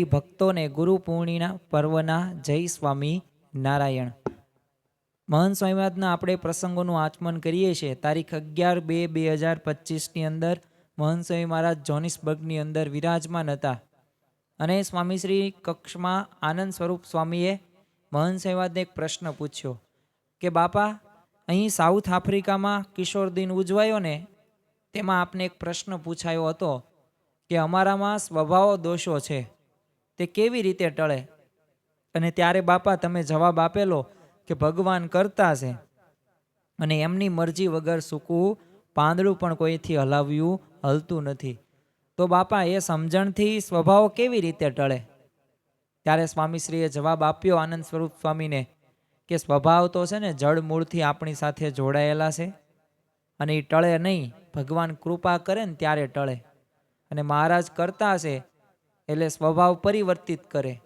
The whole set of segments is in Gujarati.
વિચારી ભક્તોને ગુરુ પૂર્ણિના પર્વના જય સ્વામી નારાયણ. મહંત સ્વામિનાથના આપણે પ્રસંગોનું આચમન કરીએ છીએ. તારીખ અગિયાર બે બે હજાર પચીસની અંદર મહંત સ્વામી મહારાજ જોનિસબર્ગની અંદર વિરાજમાન હતા. અને સ્વામીશ્રી કક્ષમાં આનંદ સ્વરૂપ સ્વામીએ મહંત સ્વામિનાથને એક પ્રશ્ન પૂછ્યો કે, બાપા, અહીં સાઉથ આફ્રિકામાં કિશોર દિન ઉજવાયો ને? તેમાં આપને એક પ્રશ્ન પૂછાયો હતો કે, અમારામાં સ્વભાવ દોષો છે. તે કેવી રીતે ટળે? અને ત્યારે બાપા તમે જવાબ આપેલો કે ભગવાન કરતા છે. અને એમની મરજી વગર સૂકવું પાંદડું પણ કોઈથી હલાવ્યું હલતું નથી. તો બાપા, એ સમજણથી સ્વભાવ કેવી રીતે ટળે? ત્યારે સ્વામીશ્રીએ જવાબ આપ્યો આનંદ સ્વરૂપ સ્વામીને કે સ્વભાવ તો છે ને જળ મૂળથી આપણી સાથે જોડાયેલા છે. અને એ ટળે નહીં. ભગવાન કૃપા કરે ને ત્યારે ટળે. અને મહારાજ કરતા છે એટલે સ્વભાવ પરિવર્તિત કરે.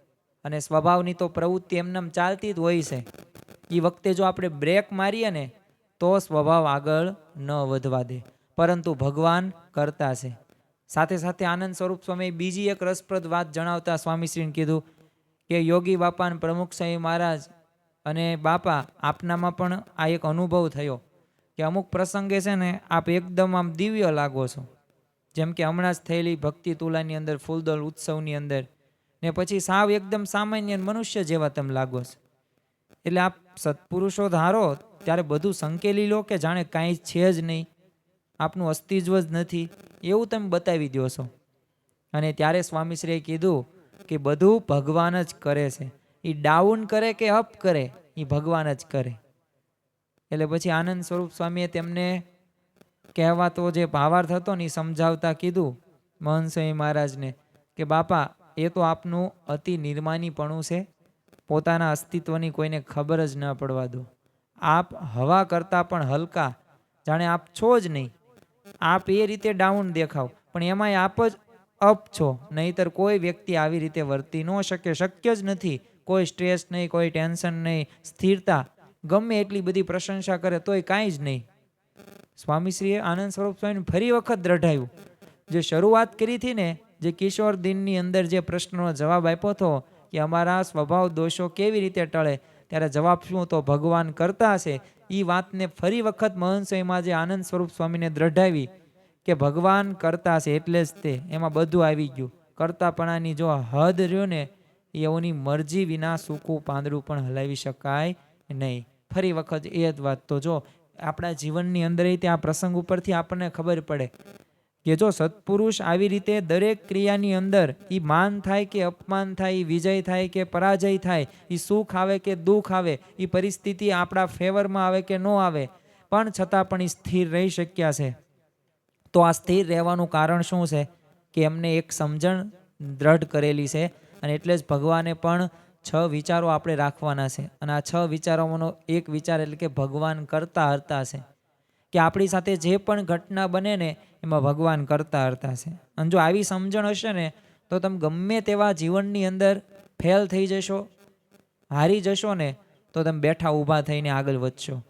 અને સ્વભાવની તો પ્રવૃત્તિ એમનેમ ચાલતી જ હોય છે. એ વખતે જો આપણે બ્રેક મારીએ ને, તો સ્વભાવ આગળ ન વધવા દે. પરંતુ ભગવાન કરતા છે. સાથે સાથે આનંદ સ્વરૂપ સ્વામી બીજી એક રસપ્રદ વાત જણાવતા સ્વામીશ્રીને કીધું કે, યોગી બાપા પ્રમુખ સ્વામી મહારાજ અને બાપા, આપનામાં પણ આ એક અનુભવ થયો કે અમુક પ્રસંગે છે ને, આપ એકદમ આમ દિવ્ય લાગો છો. જેમ કે હમણાં જ થયેલી ભક્તિ તુલાની અંદર, ફૂલદોલ ઉત્સવની અંદર. ને પછી સાવ એકદમ સામાન્ય મનુષ્ય જેવા તમે લાગો છો. એટલે આપ સત્પુરુષો ધારો, ત્યારે બધું સંકેલી લો કે જાણે કાંઈ છે જ નહીં. આપનું અસ્તિત્વ જ નથી. એવું તમે બતાવી દો છો. અને ત્યારે સ્વામીશ્રીએ કીધું કે બધું ભગવાન જ કરે છે. એ ડાઉન કરે કે અપ કરે એ ભગવાન જ કરે. એટલે પછી આનંદ સ્વરૂપ સ્વામીએ તેમને કહેવાતો જે ભાવાર્થ હતો ને સમજાવતા કીધું મહંત મહારાજને કે, બાપા, એ તો આપનું અતિ નિર્માનીપણું છે. પોતાના અસ્તિત્વની કોઈને ખબર જ ન પડવા દો. આપ હવા કરતાં પણ હલકા, જાણે આપ છો જ નહીં. આપ એ રીતે ડાઉન દેખાવ, પણ એમાંય આપ જ અપ છો. નહીતર કોઈ વ્યક્તિ આવી રીતે વર્તી ન શકે, શક્ય જ નથી. કોઈ સ્ટ્રેસ નહીં, કોઈ ટેન્શન નહીં, સ્થિરતા. ગમે એટલી બધી પ્રશંસા કરે તોય કાંઈ જ નહીં. સ્વામીશ્રીએ આનંદ સ્વરૂપ સ્વામીને ફરી વખત દ્રઢાયું. જે શરૂઆત કરી હતી ને, જે કિશોર દિનની અંદર જે પ્રશ્નનો જવાબ આપ્યો હતો કે અમારા સ્વભાવ દોષો કેવી રીતે ટળે, ત્યારે જવાબ શું તો ભગવાન કરતા હશે એ વાતને ફરી વખત મહંસયમાં જે આનંદ સ્વરૂપ સ્વામીને દ્રઢાવી કે ભગવાન કરતા હશે એટલે જ તે, એમાં બધું આવી ગયું. કરતાપણાની જો હદ રહ્યો ને એઓની મરજી વિના સૂકું પાંદડું પણ હલાવી શકાય નહીં. ફરી વખત એ જ વાત તો જો આપણા જીવનની અંદર ત્યાં પ્રસંગ ઉપરથી આપણને ખબર પડે કે જો સત્પુરુષ આવી રીતે દરેક ક્રિયાની અંદર એ માન થાય કે અપમાન થાય એ વિજય થાય કે પરાજય થાય એ સુખ આવે કે દુઃખ આવે એ પરિસ્થિતિ આપણા ફેવરમાં આવે કે ન આવે, પણ છતાં પણ એ સ્થિર રહી શક્યા છે. તો આ સ્થિર રહેવાનું કારણ શું છે? કે એમને એક સમજણ દ્રઢ કરેલી છે અને એટલે જ ભગવાને પણ છ વિચારો આપણે રાખવાના છે અને આ છ વિચારોમાંનો એક વિચાર એટલે કે ભગવાન કરતા હરતા છે. કે આપણી સાથે જે પણ ઘટના બને ને એમાં ભગવાન કરતા હરતા છે. અને જો આવી સમજણ હશે ને, તો તમે ગમે તેવા જીવનની અંદર ફેલ થઈ જશો, હારી જશો ને, તો તમે બેઠા ઊભા થઈને આગળ વધશો.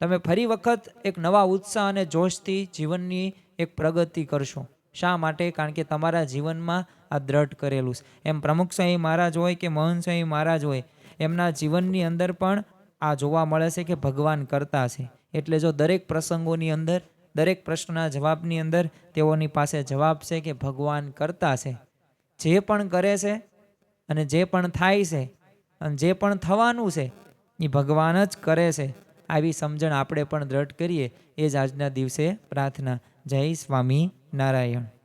તમે ફરી વખત એક નવા ઉત્સાહ અને જોશથી જીવનની એક પ્રગતિ કરશો. શા માટે? કારણ કે તમારા જીવનમાં આ દ્રઢ કરેલું છે. એમ પ્રમુખ સ્વામી મહારાજ હોય કે મોહન સ્વામી મહારાજ હોય, એમના જીવનની અંદર પણ આ જોવા મળે છે કે ભગવાન કરતા છે. એટલે જો દરેક પ્રસંગોની અંદર, દરેક પ્રશ્નના જવાબની અંદર તેઓની પાસે જવાબ છે કે ભગવાન કરતા છે. જે પણ કરે છે અને જે પણ થાય છે અને જે પણ થવાનું છે, એ ભગવાન જ કરે છે. આવી સમજણ આપણે પણ દ્રઢ કરીએ. એ જ આજના દિવસે પ્રાર્થના. જય સ્વામી. નારાયણ.